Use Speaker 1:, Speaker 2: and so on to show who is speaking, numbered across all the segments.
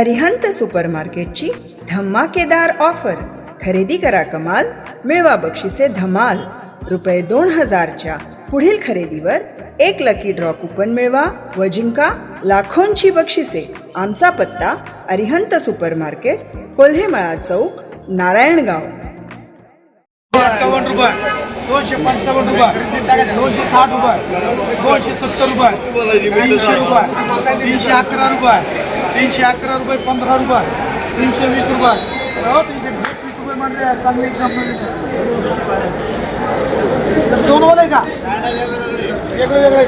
Speaker 1: अरिहंत सुपरमार्केटची धमाकेदार ऑफर. खरेदी करा कमाल मिळवा बक्षिसे धमाल. रुपये दोन हजारच्या पुढील खरेदीवर एक लकी ड्रॉ कुपन मिळवा व जिंका लाखोंची बक्षिसे. आमचा पत्ता अरिहंत सुपरमार्केट कोल्हेमळा चौक नारायणगाव.
Speaker 2: दोनशे पंचावन्न रुपये दोनशे साठ रुपये दोनशे सत्तर रुपये तीनशे रुपये तीनशे अकरा रुपये. तीनशे अकरा रुपये पंधरा रुपये तीनशे वीस रुपये. हो तीनशे वीस रुपये म्हणजे चांगली कंपनी दोन वाले का? वेगळे वेगळे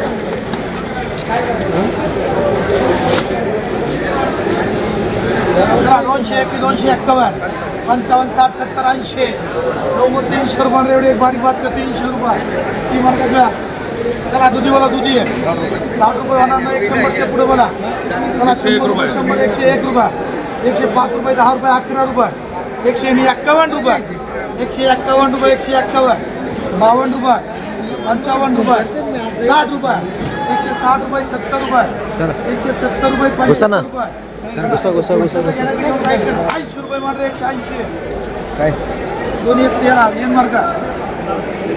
Speaker 2: का दोनशे एक दोनशे एक्कावन्न पंचावन्न साठ सत्तर ऐंशी नव्वद तीनशे रुपये एवढी एक बारीक बात का? तीनशे रुपये. ती मार्का का चला दुधी बोला दुधी. आहे साठ रुपये होणार ना एक शंभरच्या पुढे बोला. चला शंभर रुपये. शंभर एकशे एक रुपये. एकशे पाच रुपये दहा रुपये अकरा रुपये. एकशे आणि एक्कावन्न रुपये. एकशे एक्कावन्न रुपये एकशे एक्कावन्न. बावन्न रुपये. पंचावन्न रुपये. साठ रुपये. एकशे साठ रुपये सत्तर रुपये. एकशे सत्तर रुपये
Speaker 3: घुसा ना.
Speaker 2: पंच्याहत्तर रुपये.
Speaker 3: सर घुसा घुसा घुसा घुसा.
Speaker 2: एकशे ऐंशी रुपये मात्र एकशे ऐंशी.
Speaker 3: काय?
Speaker 2: दोन्ही एस मार्का.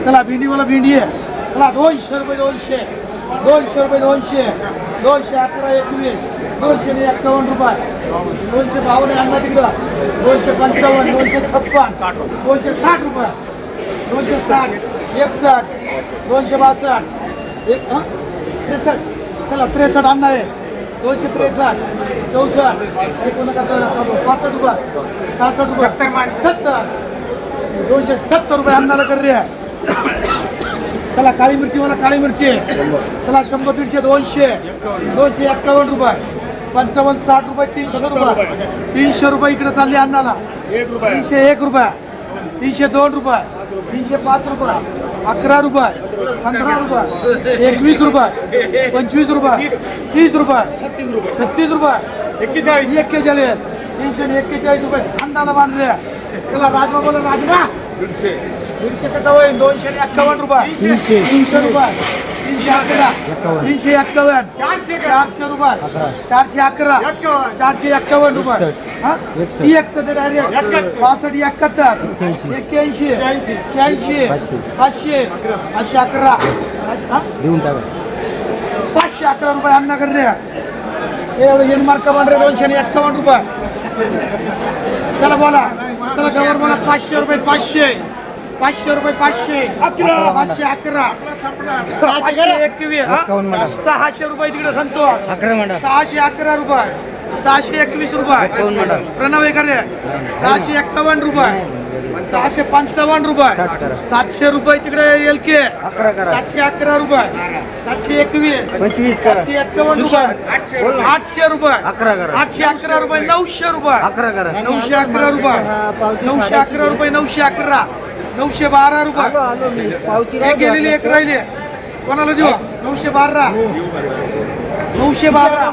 Speaker 2: चला भेंडीवाला भेंडी आहे. चला दोनशे रुपये दोनशे दोनशे रुपये दोनशे दोनशे अकरा एकवीस दोनशे एक्कावन्न रुपये दोनशे बावन्न अन्ना तिकडं दोनशे पंचावन्न दोनशे छप्पन दोनशे साठ रुपये दोनशे साठ एकसष्ट दोनशे बासष्ट एक हां त्रेसष्ट चला त्रेसष्ट अन्ना आहे दोनशे त्रेसष्ट चौसष्ट पासष्ट रुपये सहासष्ट रुपये सत्तर दोनशे सत्तर रुपये अन्नाला कर रे चला काळी मिरची मला काळी मिरची. आहे. चला शंभर दीडशे दोनशे. दोनशे एक्कावन्न रुपये. पंचावन्न साठ रुपये तीनशे रुपये. तीनशे रुपये इकडे चालले अन्नाला. तीनशे एक रुपये. तीनशे दोन रुपये. तीनशे पाच रुपये. अकरा रुपये. पंधरा रुपये. एकवीस रुपये. पंचवीस रुपये. तीस रुपये. छत्तीस रुपये. एक्केचाळीस. एक्केचाळीस. तीनशे एक्केचाळीस रुपये. अन्नाला बांधले. त्याला राजमा बोला राजमा. दीडशे कसं होईल? दोनशे एक्कावन्न रुपये.
Speaker 3: तीनशे.
Speaker 2: तीनशे रुपये. तीनशे अकरा. तीनशे एक्कावन्न. चारशे चारशे रुपये. चारशे अकरा. चारशे एक्कावन्न रुपये. हा?
Speaker 3: एकसष्ट.
Speaker 2: ती एकसष्ट डायरेक्ट पासष्ट एकाहत्तर. एक्क्याऐंशी. शहाऐंशी. पाचशे. पाचशे. अकरा?
Speaker 3: देऊन टाका.
Speaker 2: पाचशे अकरा रुपये अन्न कर रे हे एवढं येन मार्क रे दोनशे आणि एक्कावन्न रुपये. चला बोला. चला गवर बोला. पाचशे रुपये पाचशे. पाचशे रुपये पाचशे. पाचशे अकरा. पाचशे एकवीस हा?
Speaker 3: म्हणा.
Speaker 2: सहाशे रुपये तिकडे सांगतो.
Speaker 3: अकरा
Speaker 2: सहाशे अकरा रुपये. सहाशे एकवीस रुपये. प्रणव एखादे सहाशे एक्कावन्न रुपये. सहाशे पंचावन्न रुपये. सातशे रुपये तिकडे एल के
Speaker 3: अकरा
Speaker 2: सातशे अकरा रुपये. सातशे एकवीस. सातशे एक्कावन्न रुपये. आठशे रुपये.
Speaker 3: अकरा करा.
Speaker 2: आठशे अकरा रुपये नऊशे रुपये.
Speaker 3: अकरा करा.
Speaker 2: नऊशे अकरा रुपये. नऊशे अकरा रुपये नऊशे अकरा. नऊशे बारा रुपये. एक गेलेली एक राहिली. कोणाला देऊ? नऊशे बारा. नऊशे बारा.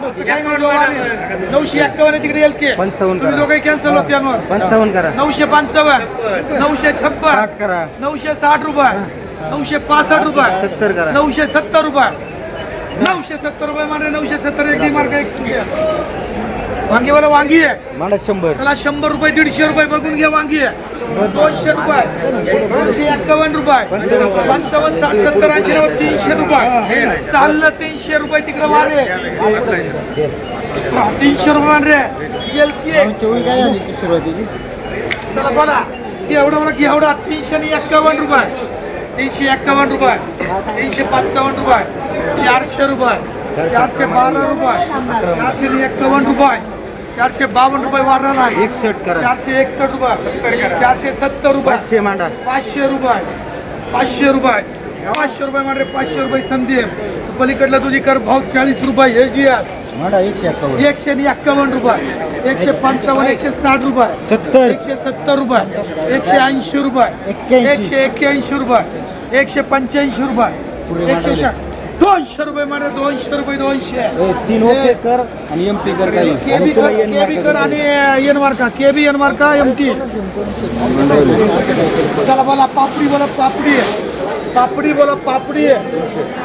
Speaker 2: नऊशे एक्कावन्न तिकडे एल के. तुम्ही दोघे कॅन्सल होते.
Speaker 3: पंचावन्न करा.
Speaker 2: नऊशे पंचावन्न. नऊशे छप्पन.
Speaker 3: करा.
Speaker 2: नऊशे साठ रुपये. नऊशे पासष्ट रुपये.
Speaker 3: सत्तर करा.
Speaker 2: नऊशे सत्तर रुपये. नऊशे सत्तर रुपये म्हणजे नऊशे सत्तर एक मार्क एक्सक्यूज वांगी वाला वांगी आहे.
Speaker 3: मांडा शंभर.
Speaker 2: चला शंभर रुपये दीडशे रुपये बघून घ्या वांगी आहे. दोनशे रुपये. दोनशे एक्कावन्न रुपये. पंचावन्न साठ सत्तर ऐंशी नव्वद तीनशे रुपये. चाललं तीनशे रुपये तिकडे वारे. तीनशे रुपये मान रे एल के चला बोला. एवढा बोला की एवढा. तीनशे आणि एक्कावन्न रुपये. तीनशे एक्कावन्न रुपये. तीनशे पंचावन्न रुपये. चारशे रुपये. चारशे बारा रुपये. चारशे एक्कावन्न रुपये. चारशे बावन्न रुपये वाढणार आहे
Speaker 3: एकसष्ट करा.
Speaker 2: चारशे एकसष्ट रुपये चारशे सत्तर रुपये.
Speaker 3: पाचशे मांडा.
Speaker 2: पाचशे रुपये. पाचशे रुपये. पाचशे रुपये म्हणजे पाचशे रुपये संधी पलीकडला तुझी कर भाव चाळीस रुपये हे जी आहे.
Speaker 3: मांडा एकशे
Speaker 2: एक्कावन्न. रुपये. एकशे पंचावन्न एकशे साठ रुपये.
Speaker 3: सत्तर.
Speaker 2: एकशे सत्तर रुपये. एकशे ऐंशी रुपये. एकशे एक्क्याऐंशी रुपये. एकशे पंच्याऐंशी रुपये. एकशे दोनशे रुपये म्हणजे दोनशे रुपये दोनशे.
Speaker 3: तीन ओके कर आणि एम पी कर
Speaker 2: केबी कर केबी कर आणि एन मार्का केबी एन मार्का एम टी चला बोला पापडी बोला पापडी. पापडी बोला पापडी.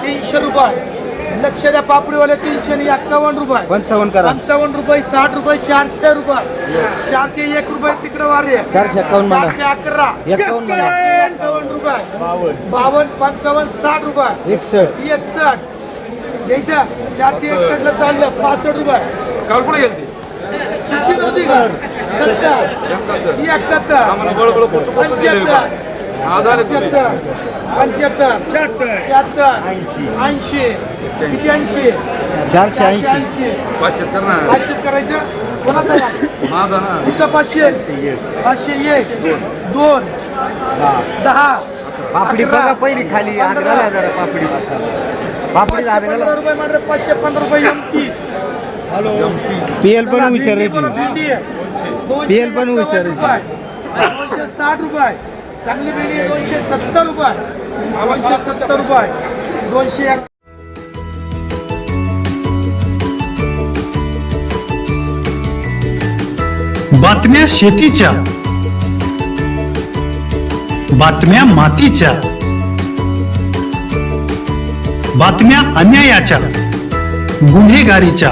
Speaker 2: तीनशे रुपये. लक्ष द्या पापडीवाले तीनशे आणि एक्कावन्न रुपये.
Speaker 3: पंचावन्न करा.
Speaker 2: पंचावन्न रुपये साठ रुपये चारशे रुपये. चारशे एक रुपये तिकडे वारे.
Speaker 3: चारशे एक्कावन्न म्हणा.
Speaker 2: चारशे अकरा.
Speaker 3: एक्कावन्न म्हणा.
Speaker 2: चारशे एक्कावन्न रुपये. बावन्न. पंचावन्न साठ रुपये.
Speaker 3: एकसष्ट.
Speaker 2: एकसष्ट. द्यायचं. चारशे एकसष्ट. ला चाललं पासष्ट रुपये.
Speaker 4: काल कुठे गेलती?
Speaker 2: सुट्टी नव्हती का? सत्तर. एकाहत्तर. पंच्याहत्तर. पंच्याहत्तर. पंच्याहत्तर. शहात्तर. ऐंशी. किती ऐंशी?
Speaker 3: चारशे ऐंशी.
Speaker 4: पाचशे
Speaker 2: पाचशे करायचं? कोणाचा
Speaker 4: माझा ना.
Speaker 2: तुमचा पाचशे पाचशे एक. दोन. दहा.
Speaker 3: पापडी बघा पहिली खाली. घाला जरा पापडी पापडी
Speaker 2: पाचशे
Speaker 3: हात
Speaker 2: पंधरा
Speaker 3: घाला
Speaker 2: रुपये म्हणजे पाचशे पंधरा रुपये एमटी
Speaker 3: पीएल पण विचारायची
Speaker 2: पीएल
Speaker 3: पण विचारायची.
Speaker 2: दोनशे साठ रुपये. चांगली भेंडी दोनशे सत्तर रुपये दोनशे सत्तर रुपये दोनशे
Speaker 5: बातम्या शेतीच्या. बातम्या मातीच्या. बातम्या अन्यायाच्या. गुन्हेगारीच्या.